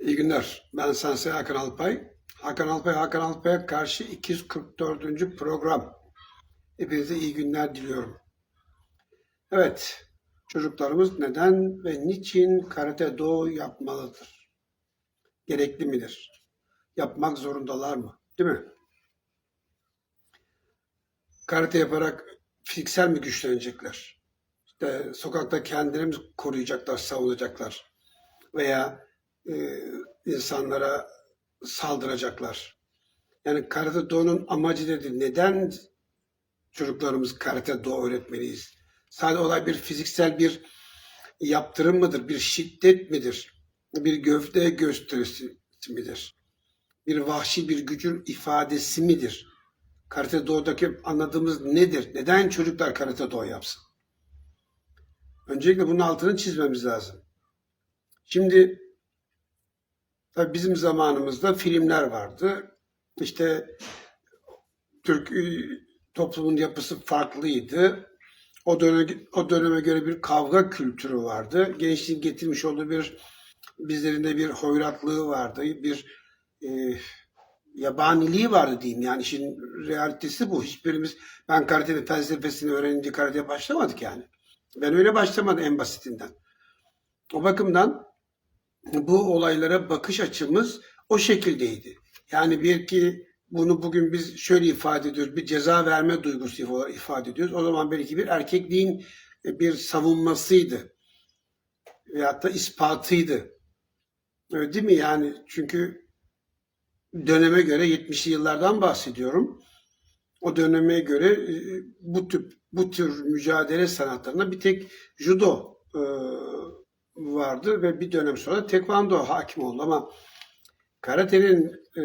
İyi günler. Ben Sensei Hakan Alpay. Hakan Alpay, Hakan Alpay'a karşı 244. program. Hepinize iyi günler diliyorum. Evet, çocuklarımız neden ve niçin karate do yapmalıdır? Gerekli midir? Yapmak zorundalar mı? Değil mi? Karate yaparak fiziksel mi güçlenecekler? İşte sokakta kendilerini koruyacaklar, savunacaklar? Veya e, insanlara saldıracaklar. Yani karate do'nun amacı nedir? Neden çocuklarımız karate do öğretmeliyiz? Sadece olay bir fiziksel bir yaptırım mıdır? Bir şiddet midir? Bir gövde gösterisi midir? Bir vahşi bir gücün ifadesi midir? Karate do'daki anladığımız nedir? Neden çocuklar karate do yapsın? Öncelikle bunun altını çizmemiz lazım. Şimdi Bizim zamanımızda filmler vardı. İşte Türk e, toplumun yapısı farklıydı. O döneme, o döneme göre bir kavga kültürü vardı. Gençliğin getirmiş olduğu bir bizlerinde bir hoyratlığı vardı. Bir e, yabaniliği vardı diyeyim. Yani işin realitesi bu. Hiçbirimiz ben karatenin felsefesini öğrenince karateye başlamadık yani. Ben öyle başlamadım en basitinden. O bakımdan bu olaylara bakış açımız o şekildeydi. Yani bir ki bunu bugün biz şöyle ifade ediyoruz, bir ceza verme duygusu ifade ediyoruz. O zaman belki bir erkekliğin bir savunmasıydı. Veyahut da ispatıydı. Öyle değil mi? Yani çünkü döneme göre 70'li yıllardan bahsediyorum. O döneme göre e, bu tür bu tür mücadele sanatlarına bir tek judo e, vardı ve bir dönem sonra tekvando hakim oldu ama karatenin e,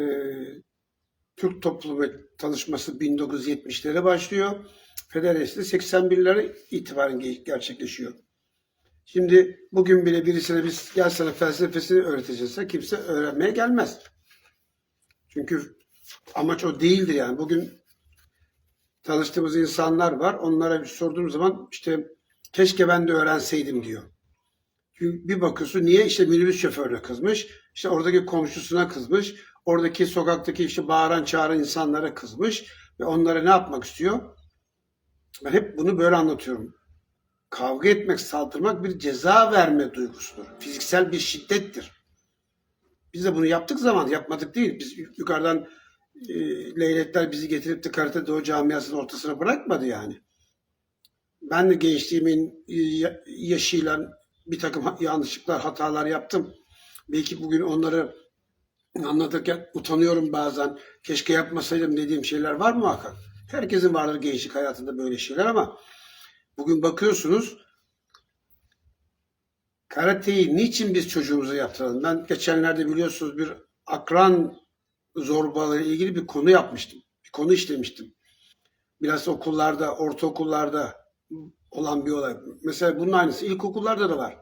Türk toplumu tanışması 1970'lere başlıyor. Federasyon 81'lere itibaren gerçekleşiyor. Şimdi bugün bile birisine biz gel sana felsefesini öğreteceğiz kimse öğrenmeye gelmez. Çünkü amaç o değildir yani. Bugün tanıştığımız insanlar var. Onlara bir sorduğum zaman işte keşke ben de öğrenseydim diyor. Bir bakıyorsun niye işte minibüs şoförüne kızmış, işte oradaki komşusuna kızmış, oradaki sokaktaki işte bağıran çağıran insanlara kızmış ve onlara ne yapmak istiyor? Ben hep bunu böyle anlatıyorum. Kavga etmek, saldırmak bir ceza verme duygusudur. Fiziksel bir şiddettir. Biz de bunu yaptık zaman yapmadık değil. Biz yukarıdan e, leylekler bizi getirip de Karate Doğu camiasının ortasına bırakmadı yani. Ben de gençliğimin e, yaşıyla bir takım yanlışlıklar, hatalar yaptım. Belki bugün onları anlatırken utanıyorum bazen. Keşke yapmasaydım dediğim şeyler var mı Hakan? Herkesin vardır gençlik hayatında böyle şeyler ama bugün bakıyorsunuz karateyi niçin biz çocuğumuza yaptıralım? Ben geçenlerde biliyorsunuz bir akran zorbalığı ilgili bir konu yapmıştım. Bir konu işlemiştim. Biraz okullarda, ortaokullarda olan bir olay. Mesela bunun aynısı ilkokullarda da var.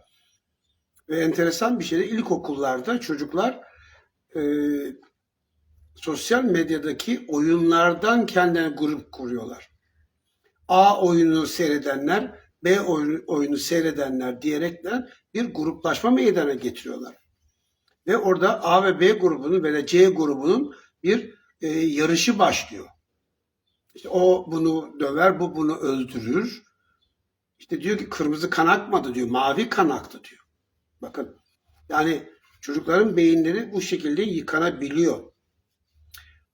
Ve enteresan bir şey de ilkokullarda çocuklar e, sosyal medyadaki oyunlardan kendilerine grup kuruyorlar. A oyunu seyredenler, B oyunu, oyunu seyredenler diyerekten bir gruplaşma meydana getiriyorlar. Ve orada A ve B grubunun ve C grubunun bir e, yarışı başlıyor. İşte o bunu döver, bu bunu öldürür. İşte diyor ki kırmızı kan akmadı diyor, mavi kan aktı diyor. Bakın yani çocukların beyinleri bu şekilde yıkanabiliyor.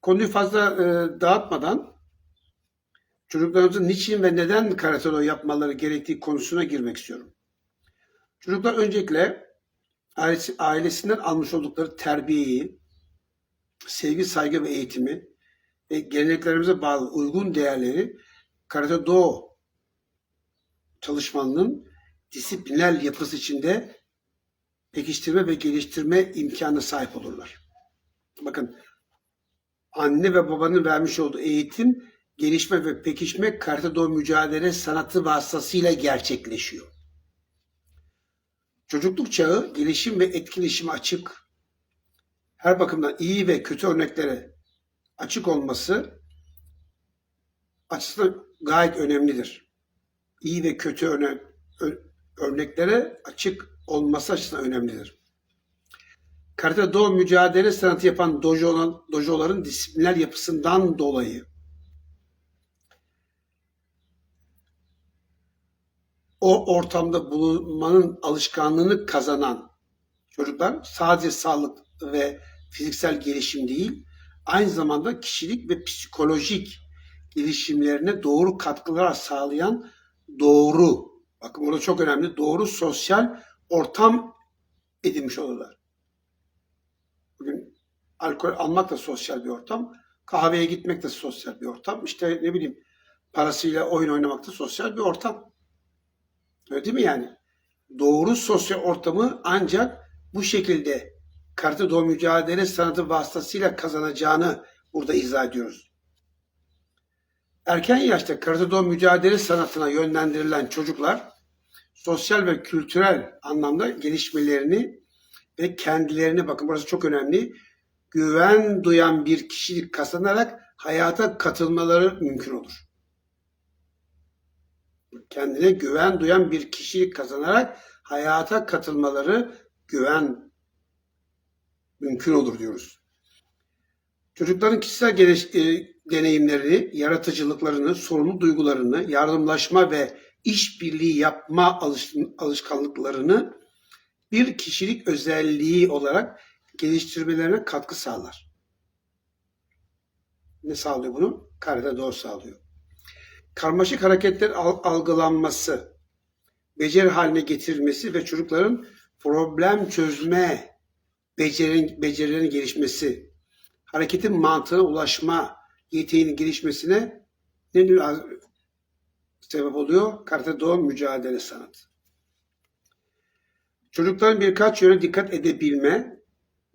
Konuyu fazla e, dağıtmadan çocuklarımızın niçin ve neden karatelo yapmaları gerektiği konusuna girmek istiyorum. Çocuklar öncelikle ailesi, ailesinden almış oldukları terbiyeyi, sevgi, saygı ve eğitimi ve geleneklerimize bağlı uygun değerleri karate do çalışmanın disiplinel yapısı içinde pekiştirme ve geliştirme imkanına sahip olurlar. Bakın anne ve babanın vermiş olduğu eğitim, gelişme ve pekişme karate do mücadele sanatı vasıtasıyla gerçekleşiyor. Çocukluk çağı gelişim ve etkileşime açık, her bakımdan iyi ve kötü örneklere açık olması açısından gayet önemlidir. İyi ve kötü örne örneklere açık olması açısından önemlidir. Karate Do mücadele sanatı yapan dojo, dojoların disiplinler yapısından dolayı o ortamda bulunmanın alışkanlığını kazanan çocuklar sadece sağlık ve fiziksel gelişim değil, aynı zamanda kişilik ve psikolojik gelişimlerine doğru katkılar sağlayan doğru, bakın burada çok önemli, doğru sosyal ortam edinmiş olurlar. Bugün alkol almak da sosyal bir ortam, kahveye gitmek de sosyal bir ortam, işte ne bileyim parasıyla oyun oynamak da sosyal bir ortam. Öyle değil mi yani? Doğru sosyal ortamı ancak bu şekilde karate do mücadele sanatı vasıtasıyla kazanacağını burada izah ediyoruz. Erken yaşta karate do mücadele sanatına yönlendirilen çocuklar sosyal ve kültürel anlamda gelişmelerini ve kendilerini bakın burası çok önemli güven duyan bir kişilik kazanarak hayata katılmaları mümkün olur kendine güven duyan bir kişilik kazanarak hayata katılmaları güven mümkün olur diyoruz. Çocukların kişisel geliş, e, deneyimlerini, yaratıcılıklarını, sorumlu duygularını, yardımlaşma ve işbirliği yapma alış, alışkanlıklarını bir kişilik özelliği olarak geliştirmelerine katkı sağlar. Ne sağlıyor bunu? Karede doğru sağlıyor karmaşık hareketler algılanması, beceri haline getirilmesi ve çocukların problem çözme becerin, becerilerinin gelişmesi, hareketin mantığına ulaşma yeteneğinin gelişmesine ne sebep oluyor? Karate doğum mücadele sanatı. Çocukların birkaç yöne dikkat edebilme,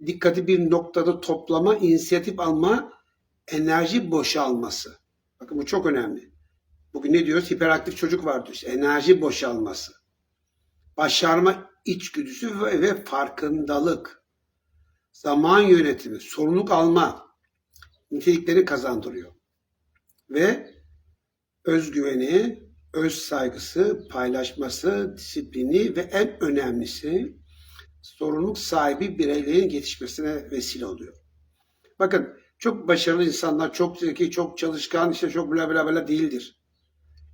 dikkati bir noktada toplama, inisiyatif alma, enerji boşalması. Bakın bu çok önemli. Bugün ne diyoruz? Hiperaktif çocuk var diyoruz. Enerji boşalması. Başarma içgüdüsü ve, ve farkındalık. Zaman yönetimi, sorumluluk alma nitelikleri kazandırıyor. Ve özgüveni, öz saygısı, paylaşması, disiplini ve en önemlisi sorumluluk sahibi bireylerin yetişmesine vesile oluyor. Bakın çok başarılı insanlar, çok zeki, çok çalışkan, işte çok bla bla bla değildir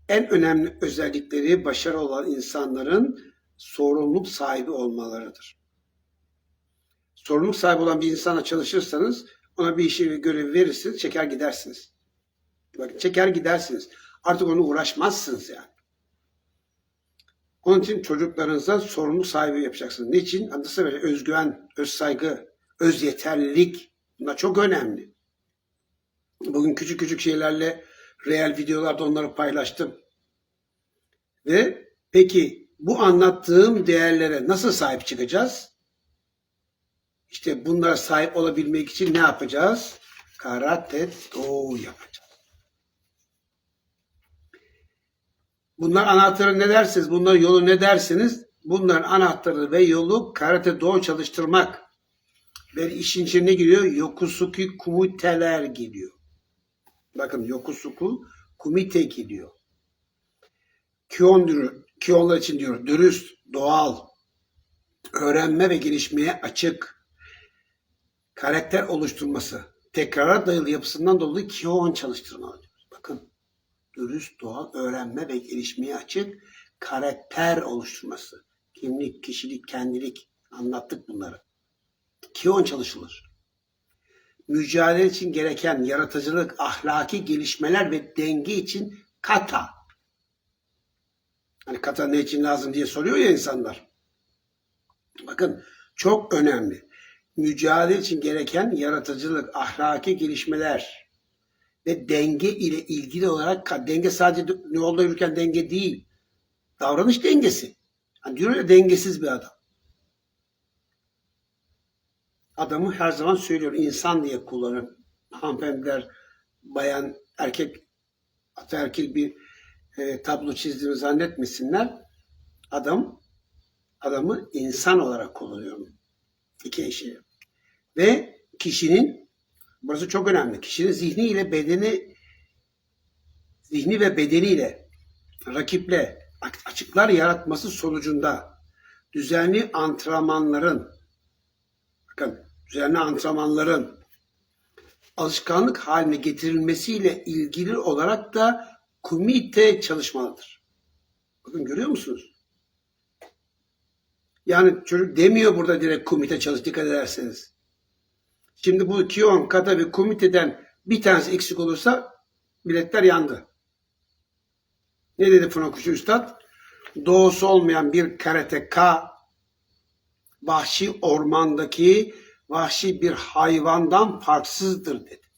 en önemli özellikleri başarılı olan insanların sorumluluk sahibi olmalarıdır. Sorumluluk sahibi olan bir insana çalışırsanız ona bir işi ve görevi verirsiniz, çeker gidersiniz. Bakın çeker gidersiniz. Artık onu uğraşmazsınız yani. Onun için çocuklarınıza sorumluluk sahibi yapacaksınız. Niçin? Adı böyle özgüven, öz saygı, öz yeterlilik. Bunlar çok önemli. Bugün küçük küçük şeylerle Real videolarda onları paylaştım. Ve peki bu anlattığım değerlere nasıl sahip çıkacağız? İşte bunlara sahip olabilmek için ne yapacağız? Karate do yapacağız. Bunlar anahtarı ne dersiniz? Bunlar yolu ne dersiniz? Bunların anahtarı ve yolu karate do çalıştırmak. Ve işin içine ne giriyor? Yokusuki kumiteler giriyor. Bakın Yokusuku Kumite gidiyor. Kyon diyor, Kyonlar için diyor dürüst, doğal, öğrenme ve gelişmeye açık, karakter oluşturması, tekrara dayalı yapısından dolayı Kyon çalıştırma diyor. Bakın dürüst, doğal, öğrenme ve gelişmeye açık, karakter oluşturması. Kimlik, kişilik, kendilik anlattık bunları. Kyon çalışılır mücadele için gereken yaratıcılık, ahlaki gelişmeler ve denge için kata. Hani kata ne için lazım diye soruyor ya insanlar. Bakın çok önemli. Mücadele için gereken yaratıcılık, ahlaki gelişmeler ve denge ile ilgili olarak denge sadece yolda yürürken denge değil. Davranış dengesi. Hani diyor ya dengesiz bir adam adamı her zaman söylüyor. insan diye kullanır. Hanımefendiler, bayan, erkek, ataerkil bir e, tablo çizdiğimi zannetmesinler. Adam, adamı insan olarak kullanıyor. İki eşi. Ve kişinin, burası çok önemli, kişinin zihni ile bedeni, zihni ve bedeniyle, rakiple açıklar yaratması sonucunda düzenli antrenmanların bakın üzerine antrenmanların alışkanlık haline getirilmesiyle ilgili olarak da komite çalışmalıdır. Bakın görüyor musunuz? Yani çocuk demiyor burada direkt komite çalış dikkat ederseniz. Şimdi bu Kion, Kata ve komiteden bir tanesi eksik olursa biletler yandı. Ne dedi Funakushi Üstad? Doğusu olmayan bir karateka vahşi ormandaki vahşi bir hayvandan farksızdır dedi.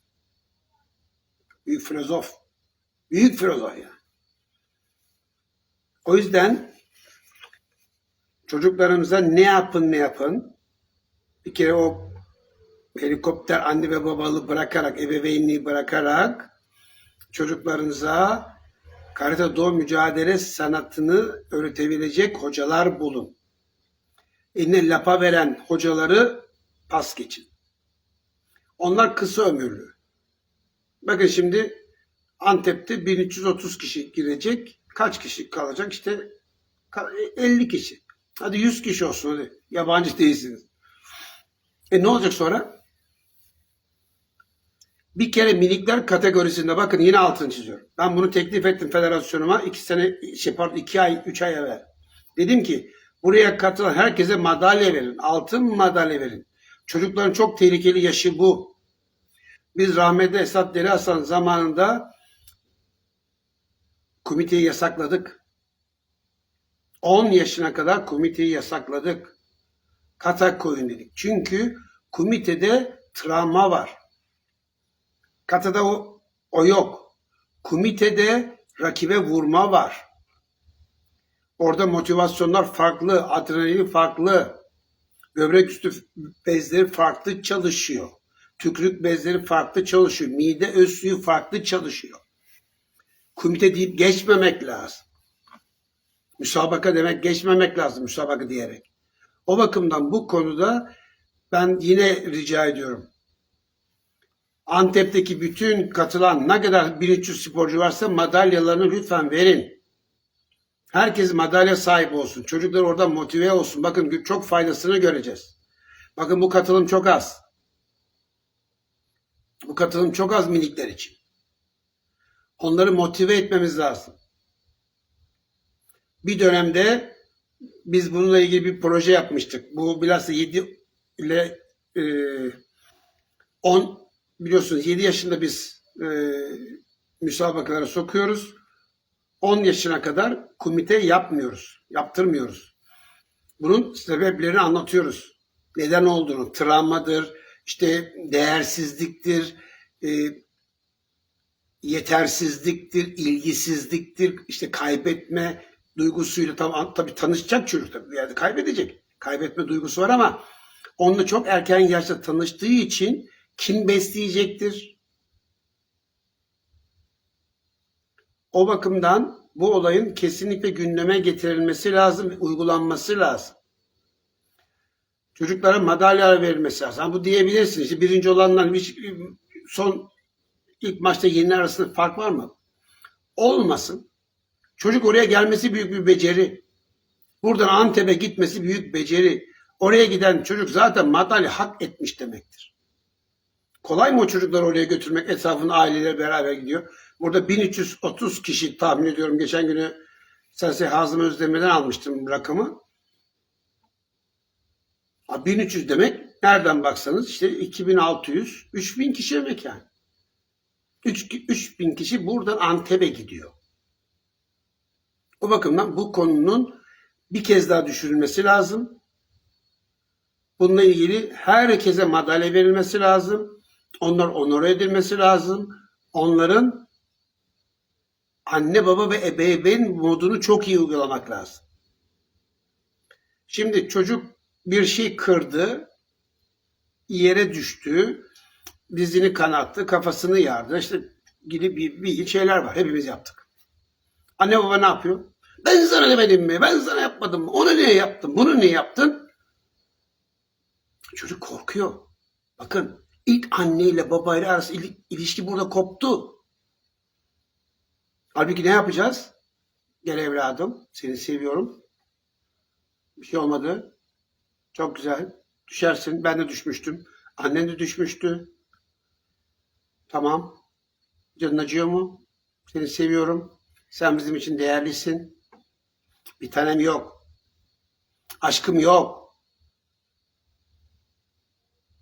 Büyük filozof. Büyük filozof yani. O yüzden çocuklarımıza ne yapın ne yapın bir kere o helikopter anne ve babalığı bırakarak, ebeveynliği bırakarak çocuklarınıza karate do mücadele sanatını öğretebilecek hocalar bulun. Eline lapa veren hocaları pas geçin. Onlar kısa ömürlü. Bakın şimdi Antep'te 1330 kişi girecek. Kaç kişi kalacak? İşte 50 kişi. Hadi 100 kişi olsun hadi. Yabancı değilsiniz. E ne olacak sonra? Bir kere minikler kategorisinde bakın yine altını çiziyorum. Ben bunu teklif ettim federasyonuma iki sene şey pardon iki ay üç ay evvel. Dedim ki buraya katılan herkese madalya verin. Altın madalya verin. Çocukların çok tehlikeli yaşı bu. Biz rahmetli Esat Deli Hasan zamanında komiteyi yasakladık. 10 yaşına kadar komiteyi yasakladık. Katak koyun dedik. Çünkü komitede travma var. Katada o, o yok. Komitede rakibe vurma var. Orada motivasyonlar farklı, adrenalin farklı. Böbrek üstü bezleri farklı çalışıyor. Tükrük bezleri farklı çalışıyor. Mide özlüğü farklı çalışıyor. Komite deyip geçmemek lazım. Müsabaka demek geçmemek lazım müsabaka diyerek. O bakımdan bu konuda ben yine rica ediyorum. Antep'teki bütün katılan ne kadar 1300 sporcu varsa madalyalarını lütfen verin. Herkes madalya sahibi olsun. Çocuklar orada motive olsun. Bakın çok faydasını göreceğiz. Bakın bu katılım çok az. Bu katılım çok az minikler için. Onları motive etmemiz lazım. Bir dönemde biz bununla ilgili bir proje yapmıştık. Bu bilhassa 7 ile e, 10 biliyorsunuz 7 yaşında biz e, müsabakalara sokuyoruz. 10 yaşına kadar komite yapmıyoruz. Yaptırmıyoruz. Bunun sebeplerini anlatıyoruz. Neden olduğunu. Travmadır, işte değersizliktir, e, yetersizliktir, ilgisizliktir, işte kaybetme duygusuyla tabii, tabii tanışacak çocuk tabii bir kaybedecek. Kaybetme duygusu var ama onunla çok erken yaşta tanıştığı için kim besleyecektir? O bakımdan bu olayın kesinlikle gündeme getirilmesi lazım, uygulanması lazım. Çocuklara madalya verilmesi lazım. Bu diyebilirsiniz. İşte birinci olanlar hiç, son ilk maçta yeni arasında fark var mı? Olmasın. Çocuk oraya gelmesi büyük bir beceri. Buradan Antep'e gitmesi büyük beceri. Oraya giden çocuk zaten madalya hak etmiş demektir. Kolay mı o çocukları oraya götürmek? Etrafında aileler beraber gidiyor. Burada 1330 kişi tahmin ediyorum. Geçen günü Sensei Hazım Özdemir'den almıştım rakamı. 1300 demek nereden baksanız işte 2600, 3000 kişi demek yani. 3000 kişi buradan Antep'e gidiyor. O bakımdan bu konunun bir kez daha düşürülmesi lazım. Bununla ilgili herkese madalya verilmesi lazım. Onlar onore edilmesi lazım. Onların anne baba ve ebeveyn modunu çok iyi uygulamak lazım. Şimdi çocuk bir şey kırdı, yere düştü, dizini kanattı, kafasını yardı. İşte gibi bir, bir şeyler var. Hepimiz yaptık. Anne baba ne yapıyor? Ben sana demedim mi? Ben sana yapmadım mı? Onu niye yaptın? Bunu niye yaptın? Çocuk korkuyor. Bakın ilk anneyle babayla arası il- ilişki burada koptu. Halbuki ne yapacağız? Gel evladım, seni seviyorum. Bir şey olmadı. Çok güzel. Düşersin. Ben de düşmüştüm. Annen de düşmüştü. Tamam. Canın acıyor mu? Seni seviyorum. Sen bizim için değerlisin. Bir tanem yok. Aşkım yok.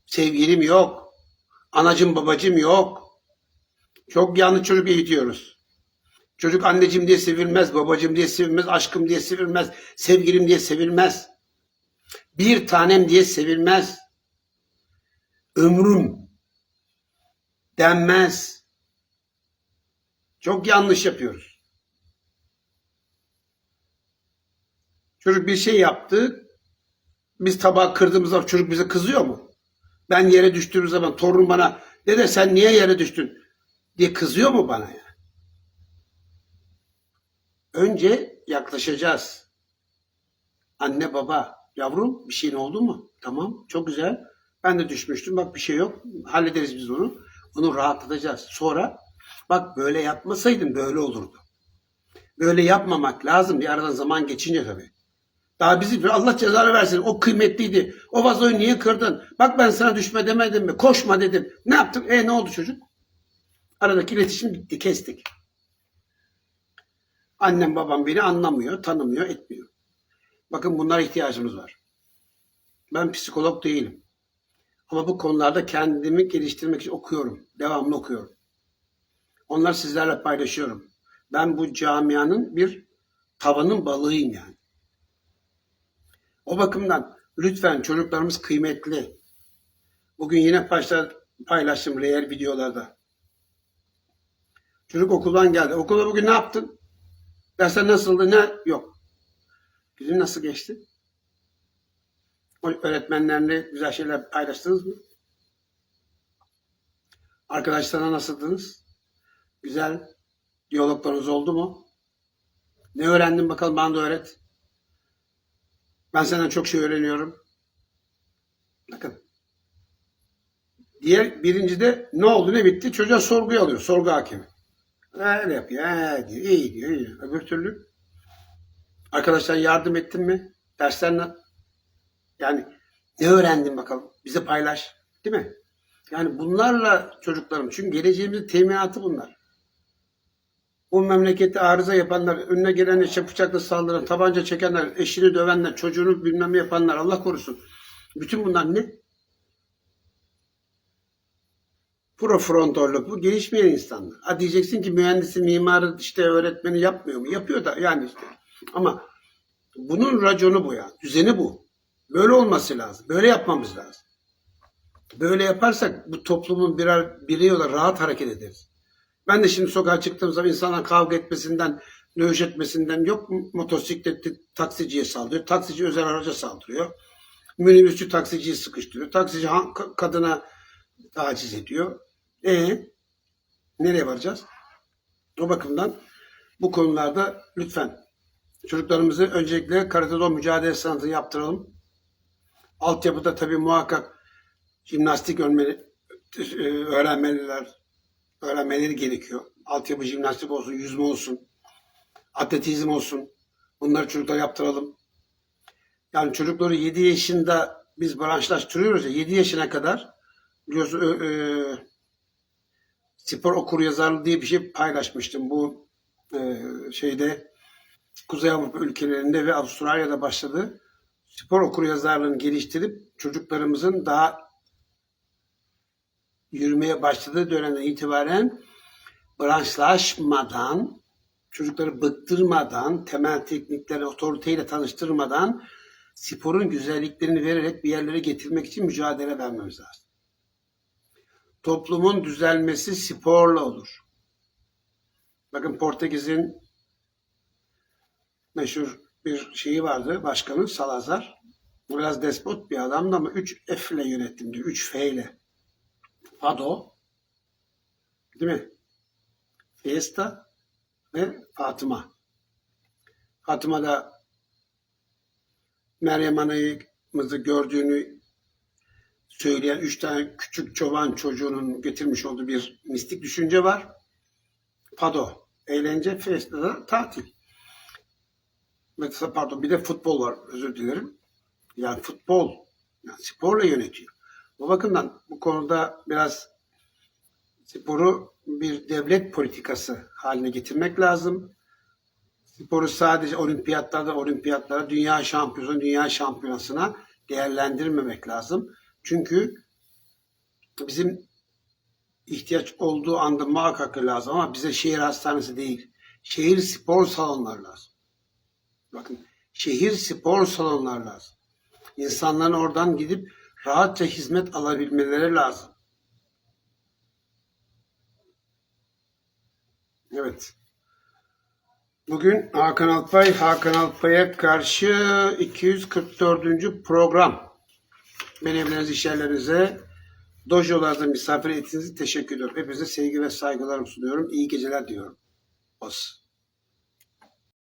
Sevgilim yok. Anacım babacım yok. Çok yanlış çocuk eğitiyoruz. Çocuk anneciğim diye sevilmez, babacığım diye sevilmez, aşkım diye sevilmez, sevgilim diye sevilmez. Bir tanem diye sevilmez. Ömrüm denmez. Çok yanlış yapıyoruz. Çocuk bir şey yaptı. Biz tabağı kırdığımızda çocuk bize kızıyor mu? Ben yere düştüğüm zaman torunum bana dede sen niye yere düştün diye kızıyor mu bana ya? Önce yaklaşacağız. Anne baba yavrum bir şeyin oldu mu? Tamam çok güzel. Ben de düşmüştüm bak bir şey yok. Hallederiz biz onu. Onu rahatlatacağız. Sonra bak böyle yapmasaydın böyle olurdu. Böyle yapmamak lazım. Bir aradan zaman geçince tabii. Daha bizi Allah cezanı versin. O kıymetliydi. O vazoyu niye kırdın? Bak ben sana düşme demedim mi? Koşma dedim. Ne yaptın? E ne oldu çocuk? Aradaki iletişim bitti. Kestik. Annem babam beni anlamıyor, tanımıyor, etmiyor. Bakın bunlara ihtiyacımız var. Ben psikolog değilim. Ama bu konularda kendimi geliştirmek için okuyorum. Devamlı okuyorum. Onları sizlerle paylaşıyorum. Ben bu camianın bir tavanın balığıyım yani. O bakımdan lütfen çocuklarımız kıymetli. Bugün yine paylaş- paylaştım real videolarda. Çocuk okuldan geldi. Okulda bugün ne yaptın? Dersler nasıldı? Ne? Yok. Günün nasıl geçti? Öğretmenlerle güzel şeyler paylaştınız mı? Arkadaşlarına nasıldınız? Güzel diyaloglarınız oldu mu? Ne öğrendin bakalım bana da öğret. Ben senden çok şey öğreniyorum. Bakın. Diğer birincide ne oldu ne bitti? Çocuğa sorguya alıyor. Sorgu hakimi. Öyle yapıyor. He diyor. iyi diyor. iyi. Öbür türlü arkadaşlar yardım ettin mi? Dersler ne? Yani ne öğrendin bakalım? Bize paylaş. Değil mi? Yani bunlarla çocuklarım. Çünkü geleceğimizin teminatı bunlar. Bu memlekette arıza yapanlar, önüne gelene işte bıçakla saldıran, tabanca çekenler, eşini dövenler, çocuğunu bilmem yapanlar Allah korusun. Bütün bunlar ne? Profrontolluk bu gelişmeyen insanlar. Ha diyeceksin ki mühendisi, mimarı, işte öğretmeni yapmıyor mu? Yapıyor da yani işte. Ama bunun raconu bu ya. Düzeni bu. Böyle olması lazım. Böyle yapmamız lazım. Böyle yaparsak bu toplumun birer bireyi olarak rahat hareket ederiz. Ben de şimdi sokağa çıktığım zaman insanlar kavga etmesinden, dövüş etmesinden yok motosikletli taksiciye saldırıyor. Taksici özel araca saldırıyor. Minibüsçü taksiciyi sıkıştırıyor. Taksici kadına taciz ediyor. E nereye varacağız? O bakımdan bu konularda lütfen çocuklarımızı öncelikle karatedon mücadele sanatını yaptıralım. Altyapıda tabii muhakkak jimnastik e, öğrenmeliler, öğrenmeleri gerekiyor. Altyapı jimnastik olsun, yüzme olsun, atletizm olsun. Bunları çocuklara yaptıralım. Yani çocukları 7 yaşında biz branşlaştırıyoruz ya 7 yaşına kadar biliyorsun ö- ö, spor okur yazarlığı diye bir şey paylaşmıştım. Bu e, şeyde Kuzey Avrupa ülkelerinde ve Avustralya'da başladı. Spor okur yazarlığını geliştirip çocuklarımızın daha yürümeye başladığı dönemden itibaren branşlaşmadan, çocukları bıktırmadan, temel teknikleri otoriteyle tanıştırmadan sporun güzelliklerini vererek bir yerlere getirmek için mücadele vermemiz lazım. Toplumun düzelmesi sporla olur. Bakın Portekiz'in meşhur bir şeyi vardı, başkanı Salazar. Biraz despot bir adamdı ama 3 F ile yönettim diyor, 3 F ile. Fado, değil mi? Fiesta ve Fatıma. Fatıma da Meryem Ana'yı gördüğünü söyleyen üç tane küçük çoban çocuğunun getirmiş olduğu bir mistik düşünce var. Fado, eğlence, Fiesta da tatil. Mesela pardon bir de futbol var özür dilerim. Yani futbol Yani sporla yönetiyor. Bu bakımdan bu konuda biraz sporu bir devlet politikası haline getirmek lazım. Sporu sadece olimpiyatlarda, olimpiyatlara, dünya şampiyonu, dünya şampiyonasına değerlendirmemek lazım. Çünkü bizim ihtiyaç olduğu anda muhakkak lazım ama bize şehir hastanesi değil, şehir spor salonları lazım. Bakın, şehir spor salonları lazım. İnsanların oradan gidip rahatça hizmet alabilmeleri lazım. Evet. Bugün Hakan Alpay, Hakan Alpay'a karşı 244. program. Beni evleriniz, iş yerlerinize, dojolarda misafir ettiğiniz için teşekkür ediyorum. Hepinize sevgi ve saygılarımı sunuyorum. İyi geceler diyorum. Olsun.